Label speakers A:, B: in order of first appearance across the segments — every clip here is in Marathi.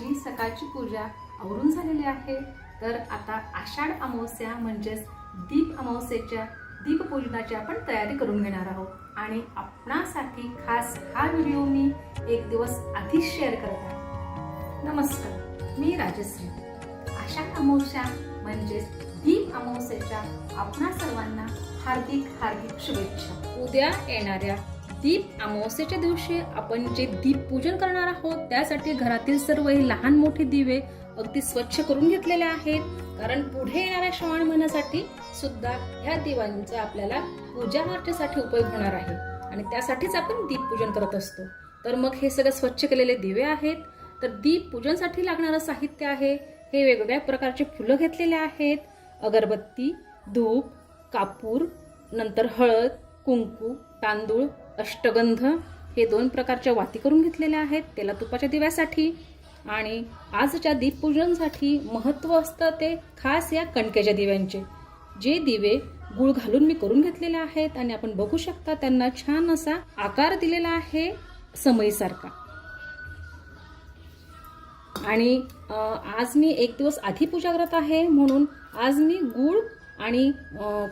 A: माझी सकाळची पूजा आवरून झालेली आहे. तर आता आषाढ अमावस्या म्हणजेच दीप अमावस्येच्या दीपपूजनाची आपण तयारी करून घेणार आहोत. आणि आपणासाठी खास हा व्हिडिओ मी एक दिवस आधीच शेअर करत आहे. नमस्कार मी राजश्री. आषाढ अमावस्या म्हणजेच दीप अमावस्येच्या आपणा सर्वांना हार्दिक हार्दिक शुभेच्छा. उद्या येणाऱ्या दीप अमावस्येच्या दिवशी आपण जे दीप पूजन करणार आहोत त्यासाठी घरातील सर्व हे लहान मोठे दिवे अगदी स्वच्छ करून घेतलेले आहेत. कारण पुढे येणाऱ्या श्रावण महिन्यासाठी सुद्धा ह्या दिवांचा आपल्याला पूजा अर्चेसाठी उपयोग होणार आहे. आणि त्यासाठीच आपण दीप पूजन करत असतो. तर मग हे सगळं स्वच्छ केलेले दिवे आहेत. तर दीप पूजनसाठी लागणारं साहित्य आहे. हे वेगवेगळ्या प्रकारचे फुलं घेतलेले आहेत. अगरबत्ती धूप कापूर नंतर हळद कुंकू तांदूळ अष्टगंध हे दोन प्रकारच्या वाती करून घेतलेल्या आहेत. तेला तुपाच्या दिव्यासाठी आणि आजच्या दीपपूजनसाठी महत्त्व असतं ते खास या कणकेच्या दिव्यांचे. जे दिवे गुळ घालून मी करून घेतलेले आहेत आणि आपण बघू शकता त्यांना छान असा आकार दिलेला आहे समईसारखा. आणि आज मी एक दिवस आधी पूजा करत आहे म्हणून आज मी गूळ आणि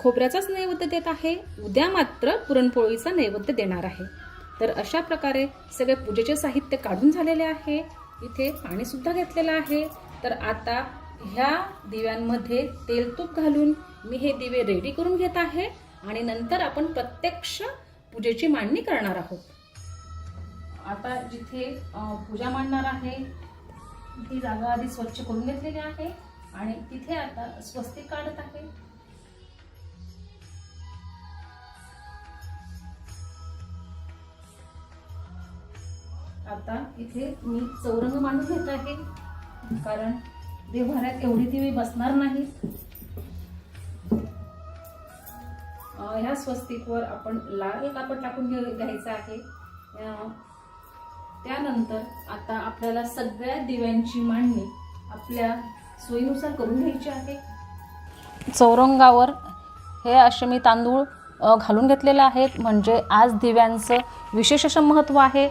A: खोबऱ्याचाच नैवेद्य देत आहे. उद्या मात्र पुरणपोळीचा नैवेद्य देणार आहे. तर अशा प्रकारे सगळे पूजेचे साहित्य काढून झालेले आहे. इथे पाणीसुद्धा घेतलेलं आहे. तर आता ह्या दिव्यांमध्ये तेल तूप घालून मी हे दिवे रेडी करून घेत आहे आणि नंतर आपण प्रत्यक्ष पूजेची मांडणी करणार आहोत. आता जिथे पूजा मांडणार आहे ती जागा आधी स्वच्छ करून घेतलेली आहे आणि तिथे आता स्वस्तिक काढत आहे. आता इथे मी चौरंग मांडून घेत आहे. कारण देवभाऱ्यात एवढी ती मी बसणार नाही. ह्या स्वस्तिकवर आपण लाल कापड टाकून घे घ्यायचं आहे. त्यानंतर आता आपल्याला सगळ्या दिव्यांची मांडणी आपल्या सोयीनुसार करून घ्यायची आहे. चौरंगावर हे असे मी तांदूळ घालून घेतलेले आहेत. म्हणजे आज दिव्यांचं विशेष असं महत्त्व आहे.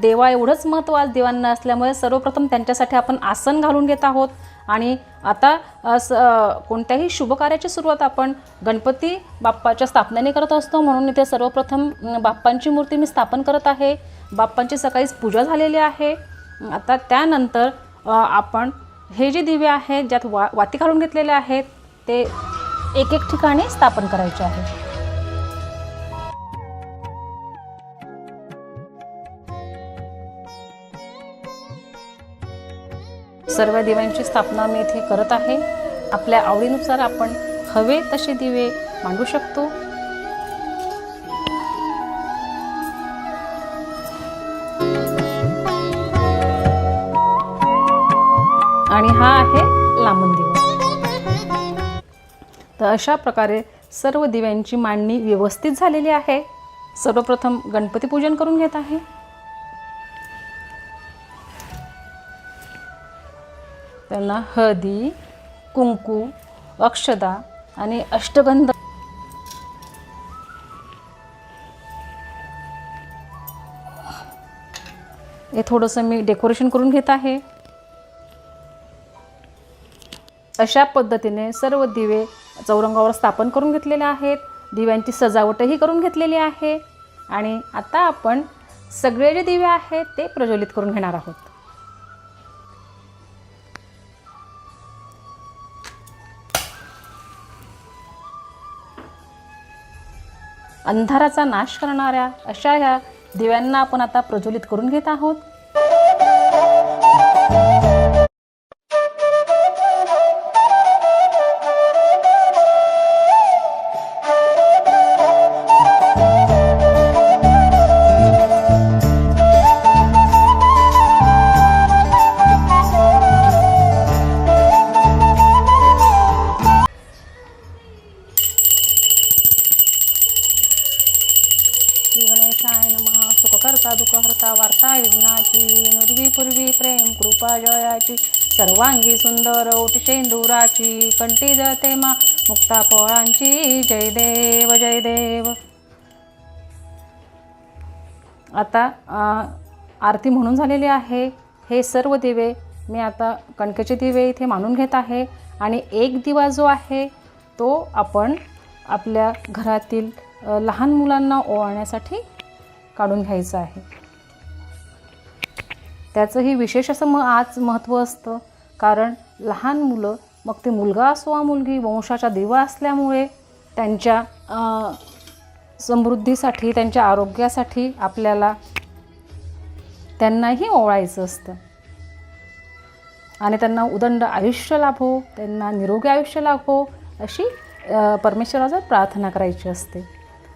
A: देवा एवढंच महत्त्व आज देवांना असल्यामुळे सर्वप्रथम त्यांच्यासाठी आपण आसन घालून घेत आहोत. आणि आता स कोणत्याही शुभकार्याची सुरुवात आपण गणपती बाप्पाच्या स्थापनेने करत असतो. म्हणून इथे सर्वप्रथम बाप्पांची मूर्ती मी स्थापन करत आहे. बाप्पांची सकाळीच पूजा झालेली आहे. आता त्यानंतर आपण हे जे दिवे आहेत ज्यात वा वाती घालून घेतलेले आहेत ते एक एक ठिकाणी स्थापन करायचे आहे. सर्व दिव्यांची स्थापना मी इथे करत आहे. आपल्या आवडीनुसार आपण हवे तसे दिवे मांडू शकतो. आणि हा आहे लांबून दिवा. तर अशा प्रकारे सर्व दिव्यांची मांडणी व्यवस्थित झालेली आहे. सर्वप्रथम गणपती पूजन करून घेत आहे. त्यांना हळदी कुंकू अक्षदा आणि अष्टगंध हे थोडंसं मी डेकोरेशन करून घेत आहे. अशा पद्धतीने सर्व दिवे चौरंगावर स्थापन करून घेतलेले आहेत. दिव्यांची सजावटही करून घेतलेली आहे. आणि आता आपण सगळे जे दिवे आहेत ते प्रज्वलित करून घेणार आहोत. अंधाराचा नाश करणाऱ्या अशा ह्या दिव्यांना आपण आता प्रज्वलित करून घेत आहोत. पूर्वी प्रेम कृपा जयाची सर्वांगी सुंदर ओटशेंदुराची कंठी जळते मा मुक्ता पोळांची जय देव जय देव. आता आरती म्हणून झालेली आहे. हे सर्व दिवे मी आता कणकेचे दिवे इथे मानून घेत आहे. आणि एक दिवा जो आहे तो आपण आपल्या घरातील लहान मुलांना ओवाळण्यासाठी काढून घ्यायचं आहे. त्याचंही विशेष असं म आज महत्त्व असतं. कारण लहान मुलं मग ते मुलगा असो वा मुलगी वंशाचा दिवा असल्यामुळे त्यांच्या समृद्धीसाठी त्यांच्या आरोग्यासाठी आपल्याला त्यांनाही ओवाळायचं असतं. आणि त्यांना उदंड आयुष्य लाभो त्यांना निरोगी आयुष्य लाभो अशी परमेश्वराचं परमेश्वराचा प्रार्थना करायची असते.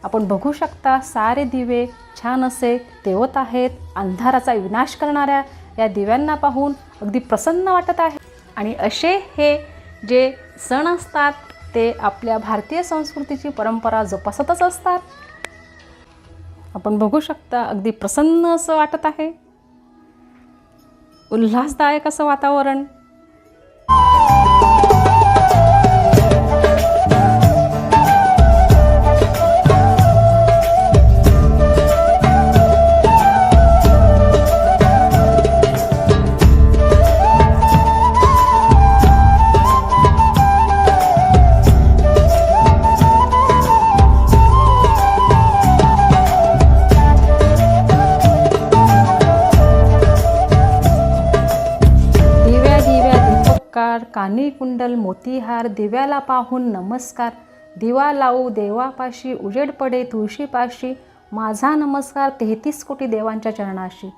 A: आपण बघू शकता सारे दिवे छान असे तेवत आहेत. अंधाराचा विनाश करणाऱ्या या दिव्यांना पाहून अगदी प्रसन्न वाटत आहे. आणि असे हे जे सण असतात ते आपल्या भारतीय संस्कृतीची परंपरा जोपासतच असतात. आपण बघू शकता अगदी प्रसन्न असं वाटत आहे. उल्हासदायक असं वातावरण. दीपकार कानी कुंडल मोतीहार दिव्याला पाहून नमस्कार. दिवा लावू देवापाशी उजेड पडे तुळशीपाशी माझा नमस्कार तेहतीस कोटी देवांच्या चरणाशी.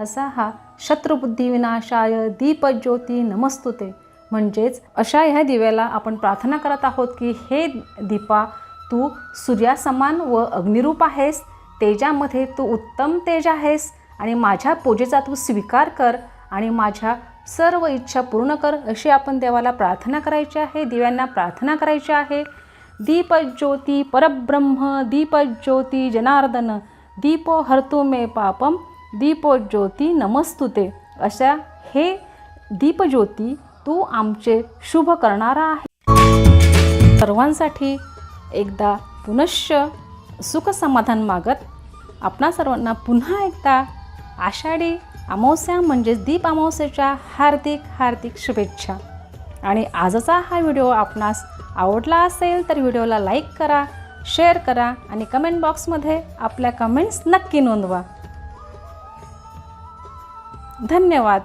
A: असा हा शत्रुबुद्धिविनाशाय दीपज्योती नमस्तुते. म्हणजेच अशा ह्या दिव्याला आपण प्रार्थना करत आहोत की हे दीपा तू सूर्यासमान व अग्निरूप आहेस. तेजामध्ये तू उत्तम तेज आहेस. आणि माझ्या पूजेचा तू स्वीकार कर. आणि माझ्या सर्व इच्छा पूर्ण कर अशी आपण देवाला प्रार्थना करायची आहे. दिव्यांना प्रार्थना करायची आहे. दीपज्योती परब्रह्म दीपज्योती जनार्दन दीपो हरतु मे पापम दीपोज्योती नमस्तुते. अशा हे दीपज्योती तू आमचे शुभ करणारा आहे. सर्वांसाठी एकदा पुनश्च सुख समाधान मागत आपणा सर्वांना पुन्हा एकदा आषाढी अमावस्या म्हणजेच दीप अमावस्याच्या हार्दिक हार्दिक शुभेच्छा. आणि आजचा हा व्हिडिओ आपणास आवडला असेल तर व्हिडिओला लाईक करा शेअर करा आणि कमेंट बॉक्समध्ये आपल्या कमेंट्स नक्की नोंदवा. धन्यवाद.